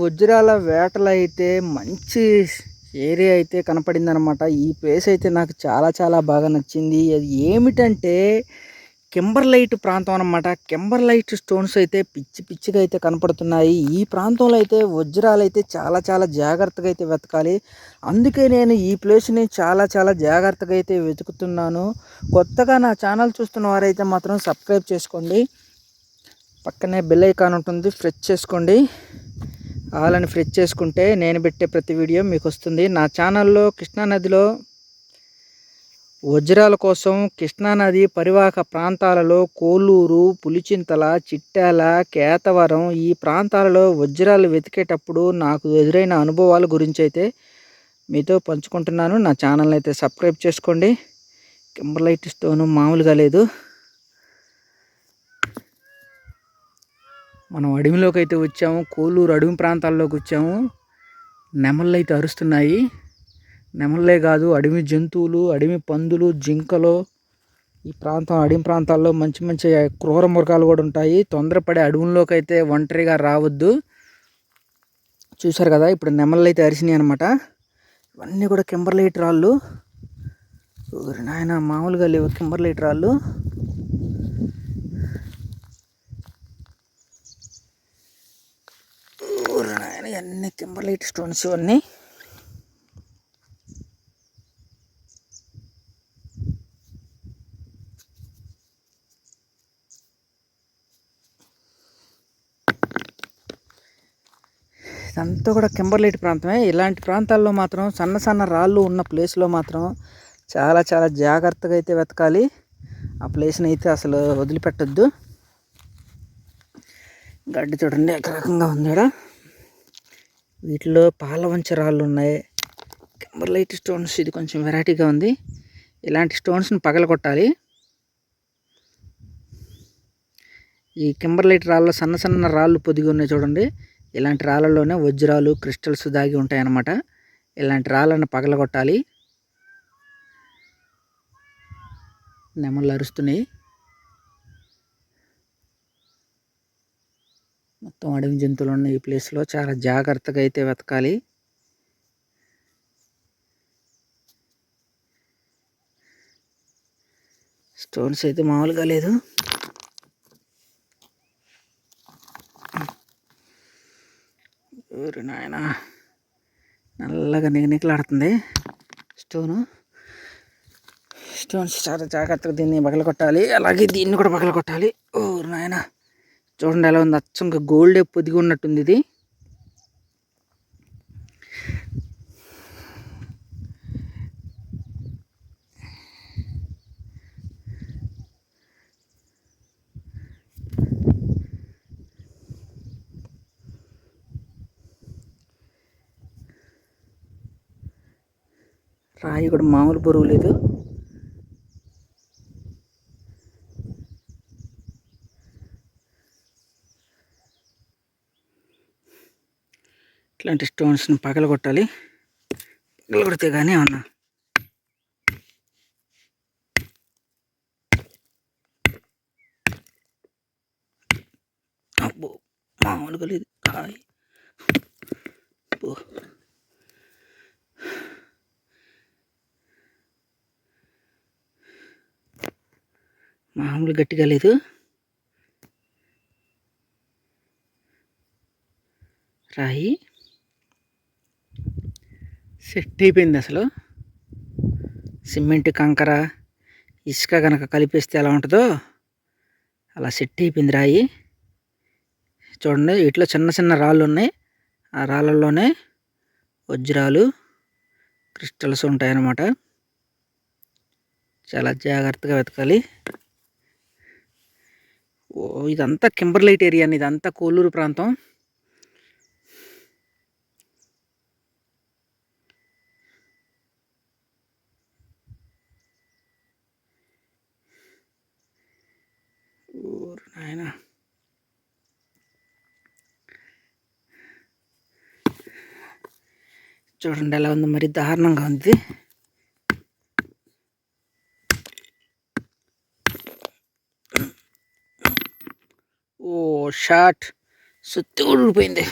వజ్రాల వేటలు అయితే మంచి ఏరియా అయితే కనపడింది అనమాట ఈ ప్లేస్ అయితే నాకు చాలా చాలా బాగా నచ్చింది. అది ఏమిటంటే కెంబర్లైట్ ప్రాంతం అనమాట కెంబర్లైట్ స్టోన్స్ అయితే పిచ్చి పిచ్చిగా అయితే కనపడుతున్నాయి. ఈ ప్రాంతంలో అయితే వజ్రాలు అయితే చాలా చాలా జాగ్రత్తగా అయితే వెతకాలి. అందుకే నేను ఈ ప్లేస్ని చాలా చాలా జాగ్రత్తగా అయితే వెతుకుతున్నాను. కొత్తగా నా ఛానల్ చూస్తున్న వారైతే మాత్రం సబ్స్క్రైబ్ చేసుకోండి. పక్కనే బెల్ ఐకాన్ ఉంటుంది ఫ్రెష్ చేసుకోండి. ఆలని ఫ్రెష్ చేసుకుంటే నేను పెట్టే ప్రతి వీడియో మీకు వస్తుంది. నా ఛానల్లో కృష్ణానదిలో వజ్రాల కోసం కృష్ణానది పరివాహక ప్రాంతాలలో కోలూరు పులిచింతల చిట్టాల కేతవరం ఈ ప్రాంతాలలో వజ్రాలు వెతికేటప్పుడు నాకు ఎదురైన అనుభవాల గురించి అయితే మీతో పంచుకుంటున్నాను. నా ఛానల్ అయితే సబ్స్క్రైబ్ చేసుకోండి. కింబర్లైట్ స్టోను మామూలుగా లేదు. మనం అడవిలోకి అయితే వచ్చాము కోలూరు అడవి ప్రాంతాల్లోకి వచ్చాము. నెమళ్ళు అయితే అరుస్తున్నాయి. నెమళ్ళే కాదు అడవి జంతువులు అడవి పందులు జింకలు ఈ ప్రాంతం అడవి ప్రాంతాల్లో మంచి మంచి క్రూర మృగాలు కూడా ఉంటాయి. తొందరపడే అడవుల్లోకి అయితే ఒంటరిగా రావద్దు. చూశారు కదా ఇప్పుడు నెమళ్ళు అయితే అరిసినాయి అనమాట ఇవన్నీ కూడా కింబర్లైట్ రాళ్ళు. నాయన మామూలుగా లేవు కింబర్లైట్ రాళ్ళు ఊరి నాయన ఇవన్నీ కింబర్లైట్ స్టోన్స్ ఇవన్నీ. ఇదంతా కూడా కింబర్లైట్ ప్రాంతమే. ఇలాంటి ప్రాంతాల్లో మాత్రం సన్న సన్న రాళ్ళు ఉన్న ప్లేస్లో మాత్రం చాలా చాలా జాగ్రత్తగా అయితే వెతకాలి. ఆ ప్లేస్ని అయితే అసలు వదిలిపెట్టద్దు. గడ్డి చూడండి ఒక రకంగా ఉంది కూడా వీటిలో పాలవంచ రాళ్ళు ఉన్నాయి. కెంబర్లైట్ స్టోన్స్ ఇది కొంచెం వెరైటీగా ఉంది. ఇలాంటి స్టోన్స్ని పగలగొట్టాలి. ఈ కెంబర్లైట్ రాళ్ళ సన్న సన్న రాళ్ళు పొదిగి ఉన్నాయి చూడండి. ఇలాంటి రాళ్ళలోనే వజ్రాలు క్రిస్టల్స్ దాగి ఉంటాయన్నమాట. ఇలాంటి రాళ్ళను పగలగొట్టాలి. నెమళ్ళు అరుస్తున్నాయి మొత్తం అడవి జంతువులు ఉన్న ఈ ప్లేస్లో. చాలా జాగ్రత్తగా అయితే వెతకాలి. స్టోన్స్ అయితే మామూలుగా లేదు. ఊరి నాయన నల్లగా నిగనికలాడుతుంది స్టోను. స్టోన్స్ చాలా జాగ్రత్తగా దీన్ని పగల కొట్టాలి అలాగే దీన్ని కూడా పగల కొట్టాలి ఊరు నాయన. చూడండి ఎలా ఉంది. అచ్చంగా గోల్డ్ పొదిగి ఉన్నట్టుంది ఇది. రాయి కూడా మామూలు బరువు లేదు. ఇట్లాంటి స్టోన్స్ని పగల కొట్టాలి పగల కొడితే కానీ ఏమన్నా. అబ్బో మామూలుగా లేదు. హాయ్ మామూలు గట్టిగా లేదు. రాయి. సెట్ అయిపోయింది అసలు. సిమెంట్ కంకర ఇసుక కనుక కలిపేస్తే ఎలా ఉంటుందో అలా సెట్ అయిపోయింది రాయి. చూడండి వీటిలో చిన్న చిన్న రాళ్ళు ఉన్నాయి. ఆ రాళ్ళల్లోనే వజ్రాలు క్రిస్టల్స్ ఉంటాయన్నమాట. చాలా జాగ్రత్తగా వెతకాలి. ఓ ఇదంతా కింబర్లైట్ ఏరియా అండి ఇదంతా కోలూరు ప్రాంతం. ఊరు నాయన చూడండి ఎలా ఉంది మరి దారుణంగా ఉంది ఓ షాట్ సుత్తి ఊడిపోయింది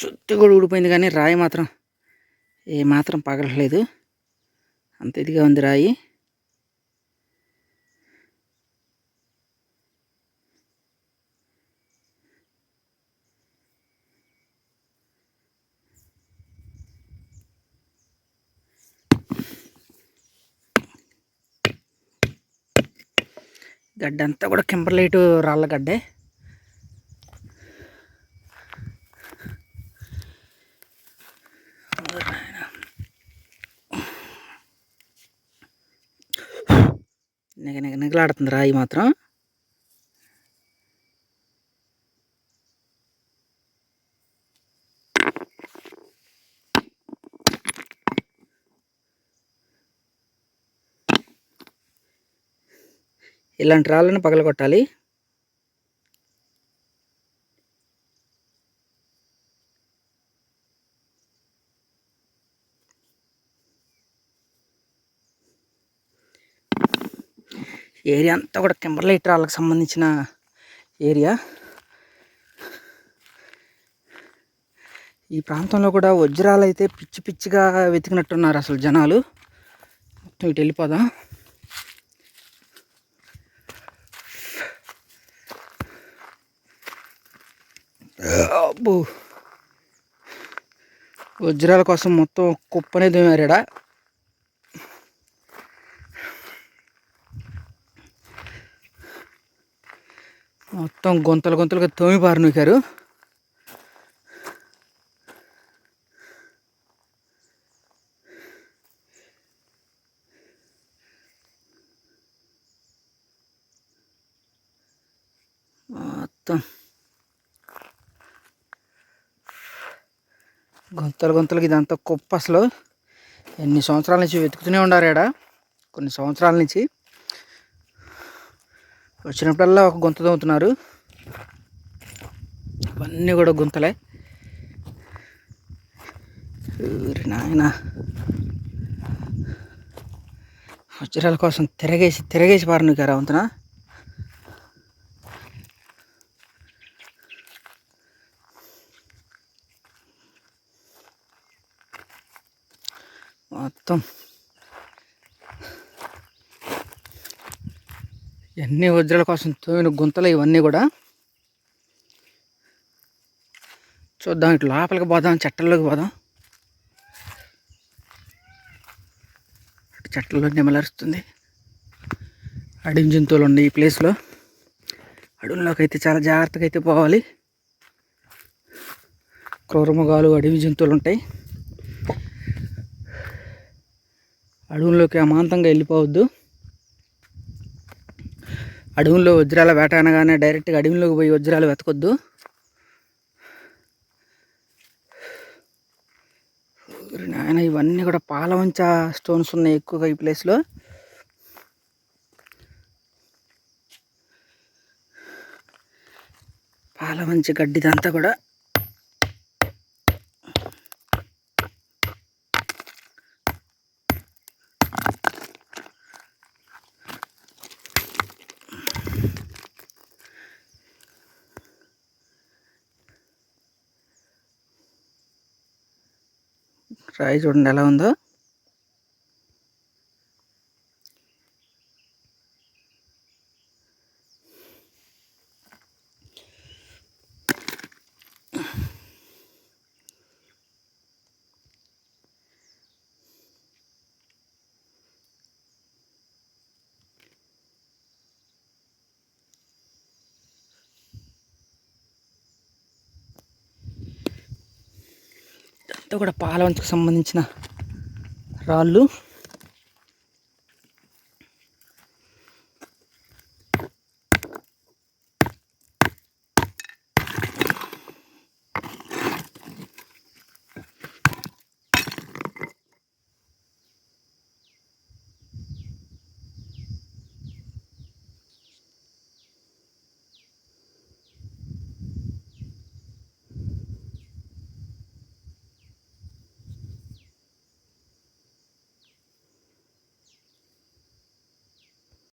చుట్టూ కూడా ఊడిపోయింది కానీ రాయి మాత్రం ఏ మాత్రం పగలట్లేదు. అంత ఇదిగా ఉంది రాయి. గడ్డ అంతా కూడా కింబర్లైట్ రాళ్ళ గడ్డే. నిగ రాయి మాత్రం. ఇలాంటి రాళ్ళను పగలగొట్టాలి. ఏరియా అంతా కూడా కింబర్లైట్ రాళ్ళకు సంబంధించిన ఏరియా. ఈ ప్రాంతంలో కూడా వజ్రాలు అయితే పిచ్చి పిచ్చిగా వెతికినట్టున్నారు అసలు జనాలు. మొత్తం ఇటు వెళ్ళిపోదాం. అబ్బో. వజ్రాల కోసం మొత్తం కుప్పనే దుమారాడా మొత్తం గొంతలు గొంతలుగా తోమి పారనూకారు మొత్తం గొంతలు గొంతలకి ఇదంతా కుప్ప అసలు. ఎన్ని సంవత్సరాల నుంచి వెతుకుతూనే ఉండారు ఈడ కొన్ని సంవత్సరాల నుంచి. వచ్చినప్పుడల్లా ఒక గుంత తవ్వుతున్నారు అవన్నీ కూడా గుంతలే. సూరి నాయన. వజ్రాల కోసం తిరగేసి తిరగేసి పారనుకారా వంతున మొత్తం. ఎన్ని వజ్రాల కోసం తోమిన గుంతలు ఇవన్నీ కూడా. చూద్దాం ఇటు లోపలికి పోదాం చెట్టల్లోకి పోదాం. అటు చెట్లలో నెమలరుస్తుంది అడవి జంతువులు ఉన్నాయి ఈ ప్లేస్లో అడవుల్లోకి అయితే చాలా జాగ్రత్తగా అయితే పోవాలి. క్రూరముగాలు అడవి జంతువులు ఉంటాయి. అడవుల్లోకి అమాంతంగా వెళ్ళిపోవద్దు. అడవుల్లో వజ్రాల వేట అనగానే డైరెక్ట్గా అడవిలోకి పోయి వజ్రాలు వెతకొద్దు. నాయన ఇవన్నీ కూడా పాలవంచ స్టోన్స్ ఉన్నాయి ఎక్కువగా ఈ ప్లేస్లో పాలవంచి గడ్డిదంతా కూడా రాయి చూడండి ఎలా ఉందో ఇదంతా కూడా పాలవంచకు సంబంధించిన రాళ్ళు.